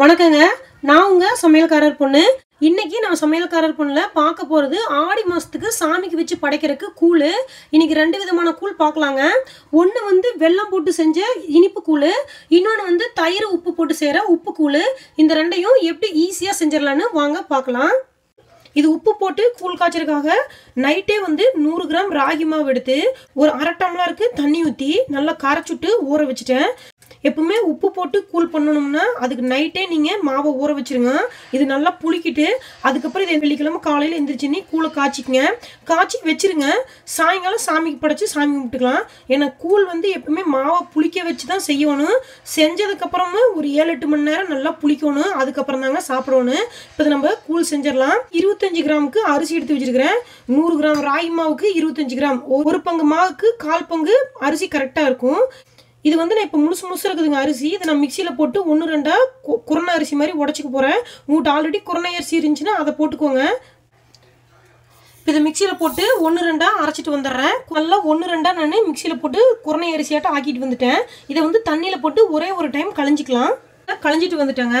வணக்கங்க. நான் உங்க சமையல்காரர் பொண்ணு. இன்னைக்கு நான் சமையல்காரர் பொண்ணில் பார்க்க போகிறது ஆடி மாதத்துக்கு சாமிக்கு வச்சு படைக்கிறதுக்கு கூழ். இன்னைக்கு ரெண்டு விதமான கூழ் பார்க்கலாங்க. ஒன்று வந்து வெள்ளம் போட்டு செஞ்ச இனிப்பு கூழ். இன்னொன்று வந்து தயிர் உப்பு போட்டு செய்கிற உப்பு கூழ். இந்த ரெண்டையும் எப்படி ஈஸியாக செஞ்சிடலான்னு வாங்க பார்க்கலாம். இது உப்பு போட்டு கூழ் காய்ச்சறதுக்காக நைட்டே வந்து நூறு கிராம் ராகி மாவு எடுத்து ஒரு அரை டம்ளருக்கு தண்ணி ஊற்றி நல்லா கரைச்சுட்டு ஊற வச்சுட்டேன். எப்பவுமே உப்பு போட்டு கூழ் பண்ணணும்னா அதுக்கு நைட்டே நீங்கள் மாவை ஊற வச்சிருங்க. இது நல்லா புளிக்கிட்டு அதுக்கப்புறம் இதை வெள்ளிக்கிழமை காலையில் எந்திரிச்சுன்னு கூழை காய்ச்சிக்கங்க. காய்ச்சி வச்சிருங்க. சாயங்காலம் சாமிக்கு படைச்சி சாமி கும்பிட்டுக்கலாம். ஏன்னா கூழ் வந்து எப்பவுமே மாவை புளிக்க வச்சு தான் செய்யணும் செஞ்சதுக்கப்புறமா ஒரு ஏழு எட்டு மணி நேரம் நல்லா புளிக்கணும். அதுக்கப்புறம் தாங்க சாப்பிடணும். இப்போ நம்ம கூழ் செஞ்சிடலாம். இருபத்தஞ்சு கிராமுக்கு அரிசி எடுத்து வச்சிருக்கிறேன். நூறு கிராம் ராகி மாவுக்கு இருபத்தஞ்சு கிராம். ஒரு பங்கு மாவுக்கு கால் பங்கு அரிசி கரெக்டாக இருக்கும். இது வந்து நான் இப்போ முழுசு முழுசு இருக்குதுங்க. அரிசி இதை நான் மிக்சியில் போட்டு ஒன்று ரெண்டாக குரணை குருணை அரிசி மாதிரி உடச்சிக்க போகிறேன் உங்கள்கிட்ட ஆல்ரெடி குருணை அரிசி இருந்துச்சுன்னா அதை போட்டுக்கோங்க. இப்போ இதை மிக்சியில் போட்டு ஒன்று ரெண்டாக அரைச்சிட்டு வந்துடுறேன். நல்லா ஒன்று ரெண்டாக நான் மிக்சியில் போட்டு குரணை அரிசியாட்டம் ஆக்கிட்டு வந்துட்டேன். இதை வந்து தண்ணியில் போட்டு ஒரே ஒரு டைம் களைஞ்சிக்கலாம் களைஞ்சிட்டு வந்துட்டேங்க.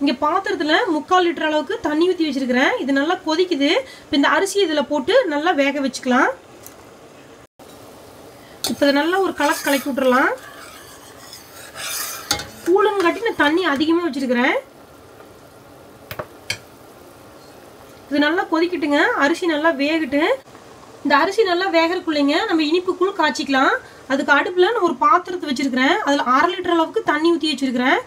இங்கே பாத்திரத்தில் முக்கால் லிட்டர் அளவுக்கு தண்ணி ஊற்றி வச்சிருக்கிறேன். இது நல்லா கொதிக்குது. இப்போ இந்த அரிசி இதில் போட்டு நல்லா வேக வச்சுக்கலாம். இப்போ இதை நல்லா ஒரு கலக்கு கலக்கி விட்றலாம் காட்டி நான் தண்ணி அதிகமாக வச்சிருக்கிறேன். இது நல்லா கொதிக்கட்டுங்க. அரிசி நல்லா வேகட்டு. இந்த அரிசி நல்லா வேகறக்குள்ளைங்க நம்ம இனிப்புக்குள் காய்ச்சிக்கலாம். அதுக்கு அடுப்பில் நான் ஒரு பாத்திரத்தை வச்சிருக்கிறேன். அதில் அரை லிட்டர் அளவுக்கு தண்ணி ஊற்றி வச்சிருக்கிறேன்.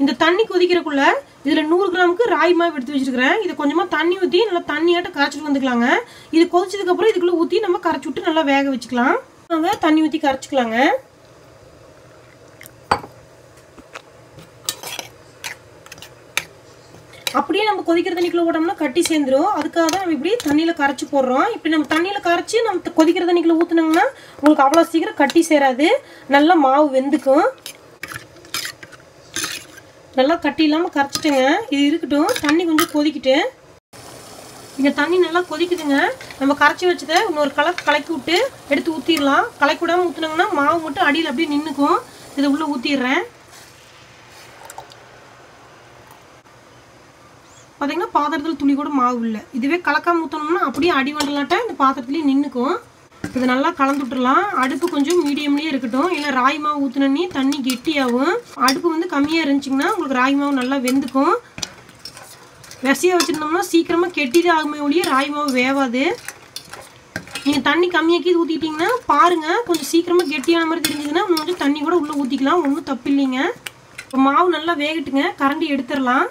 இந்த தண்ணி கொதிக்கிறக்குள்ள இதில் நூறு கிராமுக்கு ராய் மாவு எடுத்து வச்சிருக்கிறேன். இதை கொஞ்சமாக தண்ணி ஊற்றி நல்லா தண்ணியாட்ட கரைச்சிட்டு வந்துக்கலாங்க. இது கொதிச்சதுக்கப்புறம் இதுக்குள்ளே ஊற்றி நம்ம கரைச்சி விட்டு நல்லா வேக வச்சுக்கலாம். நம்ம தண்ணி ஊற்றி கரைச்சிக்கலாங்க. அப்படியே நம்ம கொதிக்கிற தண்ணிக்குள்ள போட்டோம்னா கட்டி சேர்ந்துரும். அதுக்காக தான் நம்ம இப்படி தண்ணியில் கரைச்சி போடுறோம். இப்படி நம்ம தண்ணியில் கரைச்சி நம்ம கொதிக்கிற தண்ணிக்குள்ள ஊற்றுனோம்னா உங்களுக்கு அவ்வளோ சீக்கிரம் கட்டி சேராது. நல்லா மாவு வெந்துக்கும். நல்லா கட்டி இல்லாமல் கரைச்சிட்டுங்க. இது இருக்கட்டும். தண்ணி கொஞ்சம் கொதிக்கிட்டு. இங்கே தண்ணி நல்லா கொதிக்குதுங்க. நம்ம கரைச்சி வச்சதை இன்னொரு கலர் கலக்கி விட்டு எடுத்து ஊற்றிடலாம் கலக்கி விடாமல் ஊற்றுனாங்கன்னா மாவு மட்டும் அடியில் அப்படியே நின்றுக்கும் இதை உள்ளே ஊற்றிடுறேன் பார்த்தீங்கன்னா பாத்திரத்தில் துளி கூட மாவு இல்லை. இதுவே கலக்காம ஊற்றணும்னா அப்படியே அடி வண்டலாட்டா இந்த பாத்திரத்துலேயே நின்றுக்கும் இதை நல்லா கலந்து விட்டுறலாம். அடுப்பு கொஞ்சம் மீடியம்லேயே இருக்கட்டும். இல்லை ராய் மாவு ஊற்றுனே தண்ணி கெட்டியாகும் அடுப்பு வந்து கம்மியாக இருந்துச்சிங்கன்னா உங்களுக்கு ராய் மாவு நல்லா வெந்துக்கும். விசையாக வச்சுருந்தோம்னா சீக்கிரமாக கெட்டிதான் ஆகுமே ஒழிய ராய் மாவு வேவாது. நீங்கள் தண்ணி கம்மியாக்கி ஊற்றிட்டிங்கன்னா பாருங்கள் கொஞ்சம் சீக்கிரமாக கெட்டியான மாதிரி தெரிஞ்சதுன்னா கொஞ்சம் தண்ணி கூட உள்ளே ஊற்றிக்கலாம் ஒன்றும் தப்பு இல்லைங்க. இப்போ மாவு நல்லா வேகட்டுங்க. கரண்டி எடுத்துடலாம்.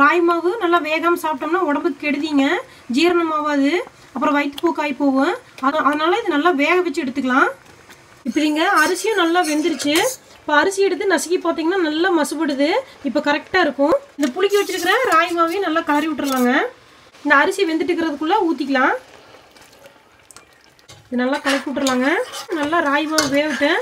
ராய் மாவு நல்லா வேகாமல் சாப்பிட்டோம்னா உடம்புக்கு கெடுதிங்க. ஜீரணமாகாது அப்புறம் வயிற்றுப்போக்காய் போகும். அது அதனால் இது நல்லா வேக வச்சு எடுத்துக்கலாம். இப்படிங்க அரிசியும் நல்லா வெந்துருச்சு. இப்போ அரிசி எடுத்து நசுக்கி பார்த்தீங்கன்னா நல்லா மசுபடுது. இப்போ கரெக்டாக இருக்கும். இந்த புளிக்கி வச்சுருக்கிற ராய் மாவையும் நல்லா கலரி விட்டுறலாங்க. இந்த அரிசி வெந்துட்டு இருக்கிறதுக்குள்ளே ஊற்றிக்கலாம் இது நல்லா கலக்கி விட்டுறலாங்க. நல்லா ராய் மாவு வேவிட்டேன்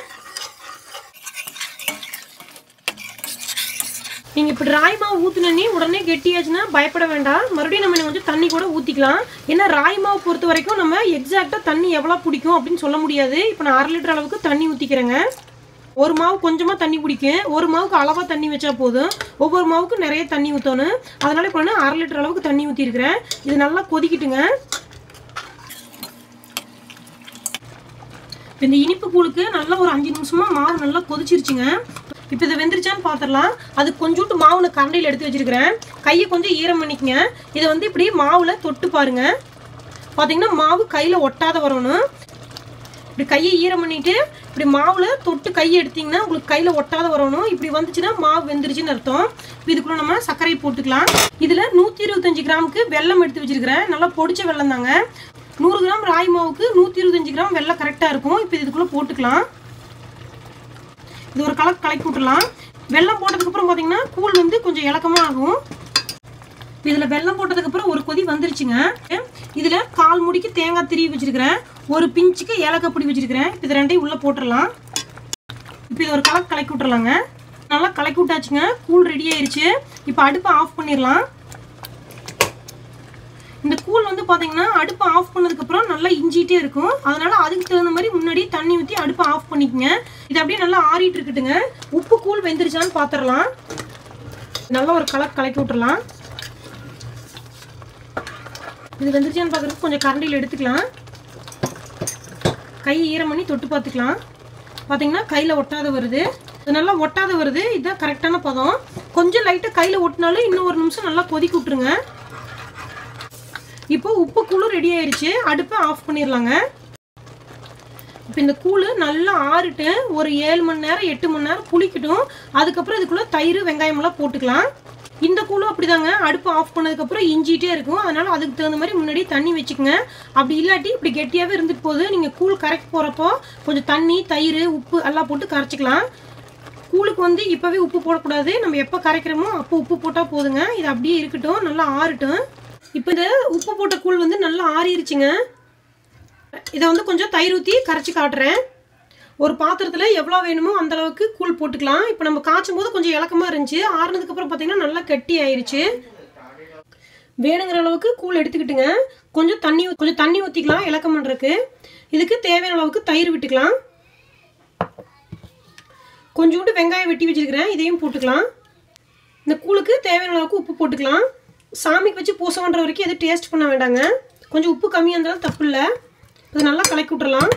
நீங்கள் இப்போ ராய்மாவு ஊற்றுனே உடனே கெட்டியாச்சுன்னா பயப்பட வேண்டாம். மறுபடியும் நம்ம கொஞ்சம் தண்ணி கூட ஊற்றிக்கலாம் ஏன்னா ராய்மாவு பொறுத்த வரைக்கும் நம்ம எக்ஸாக்டாக தண்ணி எவ்வளோ பிடிக்கும் அப்படின்னு சொல்ல முடியாது. இப்போ நான் அரை லிட்டர் அளவுக்கு தண்ணி ஊற்றிக்கிறேங்க ஒரு மாவு கொஞ்சமாக தண்ணி பிடிக்கும் ஒரு மாவுக்கு அளவாக தண்ணி வச்சா போதும். ஒவ்வொரு மாவுக்கும் நிறைய தண்ணி ஊற்றணும் அதனால இப்போ நான் அரை லிட்டர் அளவுக்கு தண்ணி ஊற்றிருக்கிறேன் இது நல்லா கொதிக்கிட்டுங்க. இந்த இனிப்பு கூழுக்கு நல்லா ஒரு அஞ்சு நிமிஷமா மாவு நல்லா கொதிச்சிருச்சுங்க. இப்போ இதை வெந்துருச்சான்னு பார்த்துடலாம் அது கொஞ்சோண்டு மாவு நான் கரண்டியில் எடுத்து வச்சிருக்கிறேன். கையை கொஞ்சம் ஈரம் பண்ணிக்கங்க. இதை வந்து இப்படி மாவில் தொட்டு பாருங்க. பார்த்தீங்கன்னா மாவு கையில் ஒட்டாத வரணும். இப்படி கையை ஈரம் பண்ணிட்டு இப்படி மாவில் தொட்டு கையை எடுத்தீங்கன்னா உங்களுக்கு கையில் ஒட்டாத வரணும். இப்படி வந்துச்சுன்னா மாவு வெந்துருச்சுன்னு அர்த்தம். இதுக்குள்ள நம்ம சர்க்கரை போட்டுக்கலாம். இதில் நூற்றி இருபத்தஞ்சு கிராமுக்கு வெல்லம் எடுத்து வச்சிருக்கிறேன். நல்லா பொடிச்ச வெல்லம் தாங்க. நூறு கிராம் ராய் மாவுக்கு நூற்றி இருபத்தஞ்சி கிராம் வெள்ளம் கரெக்டாக இருக்கும். இப்போ இதுக்குள்ளே போட்டுக்கலாம். இது ஒரு கலக்கு கலக்கி விட்டுலாம் வெல்லம் போட்டதுக்கப்புறம் பார்த்தீங்கன்னா கூழ் வந்து கொஞ்சம் இலக்கமாக ஆகும். இதில் வெல்லம் போட்டதுக்கப்புறம் ஒரு கொதி வந்துருச்சுங்க. இதில் கால் முடிக்கு தேங்காய் திருவி வச்சிருக்கிறேன். ஒரு பிஞ்சுக்கு ஏலக்காய் பொடி வச்சிருக்கிறேன். இப்போ இது ரெண்டையும் உள்ளே போட்டுடலாம். இப்போ இது ஒரு கலக்கு கலக்கி விட்டுறலாங்க நல்லா கலக்கி விட்டாச்சுங்க. கூழ் ரெடி ஆயிருச்சு. இப்போ அடுப்பை ஆஃப் பண்ணிடலாம். இந்த கூழ் வந்து பார்த்தீங்கன்னா அடுப்பை ஆஃப் பண்ணதுக்கப்புறம் நல்லா இஞ்சிகிட்டே இருக்கும். அதனால அதுக்கு தகுந்த மாதிரி முன்னாடி தண்ணி ஊற்றி அடுப்பை ஆஃப் பண்ணிக்கங்க. இது அப்படியே நல்லா ஆறிட்டு இருக்கட்டுங்க உப்பு கூழ் வெந்துருச்சான்னு பார்த்துடலாம் நல்லா ஒரு கலர் கலக்கி விட்டுறலாம். இது வெந்துருச்சான்னு பார்க்குறதுக்கு கொஞ்சம் கரண்டியில் எடுத்துக்கலாம். கை ஈரம் பண்ணி தொட்டு பார்த்துக்கலாம். பார்த்தீங்கன்னா கையில் ஒட்டாத வருது. இது நல்லா ஒட்டாத வருது. இதுதான் கரெக்டான பதம். கொஞ்சம் லைட்டாக கையில் ஒட்டினாலும் இன்னும் ஒரு நிமிஷம் நல்லா கொதிக்க விட்டுருங்க. இப்போ உப்பு கூழும் ரெடி ஆயிடுச்சு அடுப்பை ஆஃப் பண்ணிடலாங்க இப்போ இந்த கூழ் நல்லா ஆறிட்டு ஒரு ஏழு மணி நேரம் எட்டு மணி நேரம் புளிக்கட்டும். அதுக்கப்புறம் இதுக்குள்ளே தயிர் வெங்காயமெல்லாம் போட்டுக்கலாம். இந்த கூழும் அப்படிதாங்க. அடுப்பு ஆஃப் பண்ணதுக்கப்புறம் இஞ்சிட்டே இருக்கும். அதனால் அதுக்கு தகுந்த மாதிரி முன்னாடி தண்ணி வச்சுக்கோங்க. அப்படி இல்லாட்டி இப்படி கெட்டியாகவே இருந்துட்டு போகுது. நீங்கள் கூழ் கரைக்க போகிறப்போ கொஞ்சம் தண்ணி தயிர் உப்பு எல்லாம் போட்டு கரைச்சிக்கலாம். கூழுக்கு வந்து இப்போவே உப்பு போடக்கூடாது. நம்ம எப்போ கரைக்கிறோமோ அப்போ உப்பு போட்டால் போதுங்க. இது அப்படியே இருக்கட்டும். நல்லா ஆறட்டும். இப்போ இந்த உப்பு போட்ட கூழ் வந்து நல்லா ஆறிடுச்சுங்க இதை வந்து கொஞ்சம் தயிர் ஊற்றி கரைச்சி காட்டுறேன். ஒரு பாத்திரத்தில் எவ்வளோ வேணுமோ அந்த அளவுக்கு கூழ் போட்டுக்கலாம். இப்போ நம்ம காய்ச்சும் போது கொஞ்சம் இலக்கமாக இருந்துச்சு. ஆறுனதுக்கப்புறம் பார்த்தீங்கன்னா நல்லா கட்டி ஆயிடுச்சு வேணுங்கிற அளவுக்கு கூழ் எடுத்துக்கிட்டுங்க. கொஞ்சம் தண்ணி கொஞ்சம் தண்ணி ஊற்றிக்கலாம் இலக்கம் பண்ணுறதுக்கு இதுக்கு தேவையான அளவுக்கு தயிர் விட்டுக்கலாம். கொஞ்சோண்டு வெங்காயம் வெட்டி வச்சிருக்கிறேன். இதையும் போட்டுக்கலாம். இந்த கூழுக்கு தேவையான அளவுக்கு உப்பு போட்டுக்கலாம். சாமிக்கு வச்சு பூசம் பண்ணுற வரைக்கும் எதுவும் டேஸ்ட் பண்ண வேண்டாங்க. கொஞ்சம் உப்பு கம்மியாக இருந்தாலும் தப்பு இல்லை. இது நல்லா கலக்கி விட்டுறலாம்.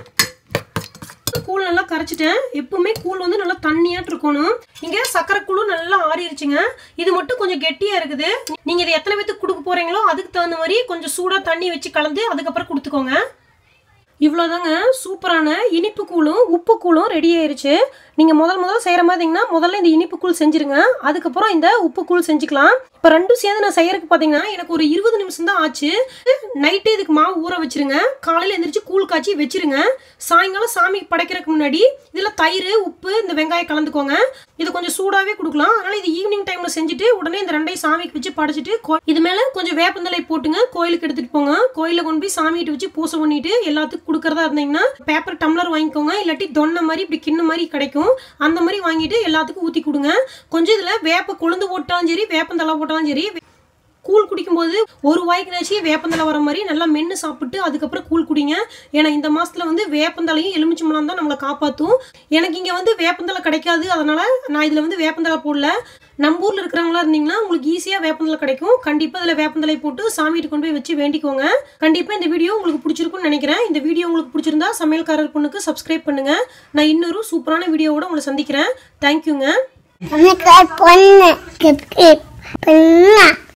கூழ் நல்லா கரைச்சிட்டேன். எப்பவுமே கூழ் வந்து நல்லா தண்ணியாட்டு இருக்கணும். இங்க சக்கரை கூழும் நல்லா ஆறிடுச்சுங்க இது மட்டும் கொஞ்சம் கெட்டியா இருக்குது. நீங்க இதை எத்தனை பேத்துக்கு கொடுக்க போறீங்களோ அதுக்கு தகுந்த மாதிரி கொஞ்சம் சூடா தண்ணி வச்சு கலந்து அதுக்கப்புறம் கொடுத்துக்கோங்க. இவ்வளோதாங்க சூப்பரான இனிப்பு கூழும் உப்பு கூழும் ரெடி ஆயிருச்சு. நீங்கள் முதல் முதல்ல செய்கிற மாதிரிங்கன்னா முதல்ல இந்த இனிப்பு கூழ் செஞ்சுருங்க. அதுக்கப்புறம் இந்த உப்பு கூழ் செஞ்சுக்கலாம். இப்போ ரெண்டும் சேர்ந்து நான் செய்யறதுக்கு பார்த்தீங்கன்னா எனக்கு ஒரு இருபது நிமிஷம் தான் ஆச்சு. நைட்டு இதுக்கு மாவு ஊற வச்சிருங்க. காலையில் எந்திரிச்சு கூழ் காய்ச்சி வச்சிருங்க. சாயங்காலம் சாமி படைக்கிறதுக்கு முன்னாடி இதில் தயிர் உப்பு இந்த வெங்காயம் கலந்துக்கோங்க. இது கொஞ்சம் சூடாகவே கொடுக்கலாம். அதனால இது ஈவினிங் டைமில் செஞ்சுட்டு உடனே இந்த ரெண்டையும் சாமிக்கு வச்சு படைச்சிட்டு கோ- இது மேலே கொஞ்சம் வேப்பந்தலை போட்டுங்க. கோயிலுக்கு எடுத்துகிட்டு போங்க. கோயிலில் கொண்டு போய் சாமிகிட்ட வச்சு பூசை பண்ணிட்டு எல்லாத்துக்கும் கொடுக்கறதா இருந்தீங்கன்னா பேப்பர் டம்ளர் வாங்கிக்கோங்க. இல்லாட்டி தொன்னை மாதிரி இப்படி கிண்ண மாதிரி கிடைக்கும். அந்த மாதிரி வாங்கிட்டு எல்லாத்துக்கும் ஊற்றி கொடுங்க. கொஞ்சம் இதில் வேப்ப கொழுந்து போட்டாலும் சரி வேப்பந்தலை போட்டாலும் சரி கூழ் குடிக்கும்போது ஒரு வாய்க்குனாச்சு வேப்பந்தலை வர மாதிரி நல்லா மென்று சாப்பிட்டு அதுக்கப்புறம் கூழ் குடிங்க. ஏன்னா இந்த மாதத்தில் வந்து வேப்பந்தலையும் எலுமிச்சம்பழம் தான் நம்மளை காப்பாற்றும் எனக்கு இங்கே வந்து வேப்பந்தலை கிடைக்காது. அதனால் நான் இதில் வந்து வேப்பந்தலை போடல. நம்ம ஊரில் இருக்கிறவங்களா இருந்தீங்கன்னா உங்களுக்கு ஈஸியாக வேப்பந்தலை கிடைக்கும். கண்டிப்பாக இதில் வேப்பந்தலை போட்டு சாமிகிட்ட கொண்டு போய் வச்சு வேண்டிக்கோங்க. கண்டிப்பாக இந்த வீடியோ உங்களுக்கு பிடிச்சிருக்கும்னு நினைக்கிறேன். இந்த வீடியோ உங்களுக்கு பிடிச்சிருந்தா சமையல்காரர் பொண்ணுக்கு சப்ஸ்கிரைப் பண்ணுங்க. நான் இன்னொரு சூப்பரான வீடியோவோட உங்களை சந்திக்கிறேன். தேங்க்யூங்க பொண்ணு.